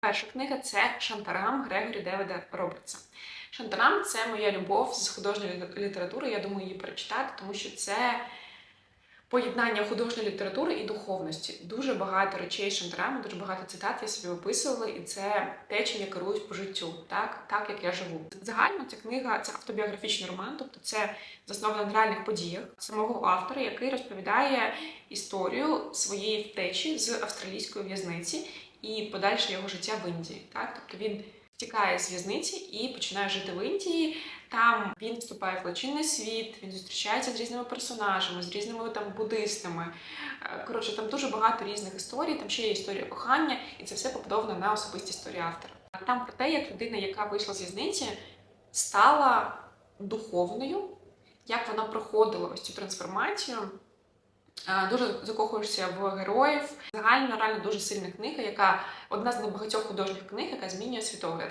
Перша книга це Шантарам Грегорі Девіда Робертса. Шантарам це моя любов з художньої літератури. Я думаю її прочитати, тому що це поєднання художньої літератури і духовності. Дуже багато речей Шантараму, дуже багато цитат я собі виписувала, і це те, чим я керуюсь по життю, так, так як я живу. Загально ця книга це автобіографічний роман, тобто це засновано на реальних подіях самого автора, який розповідає історію своєї втечі з австралійської в'язниці і подальше його життя в Індії. Так? Тобто він втікає з в'язниці і починає жити в Індії. Там він вступає в злочинний світ, він зустрічається з різними персонажами, з різними там буддистами. Е, Коротше, там дуже багато різних історій. Там ще є історія кохання, і це все побудовано на особистій історії автора. Там про те, як людина, яка вийшла з в'язниці, стала духовною, як вона проходила ось цю трансформацію. Е, Дуже закохуєшся в героїв. Загально реально дуже сильна книга, яка одна з небагатьох художніх книг, яка змінює світогляд.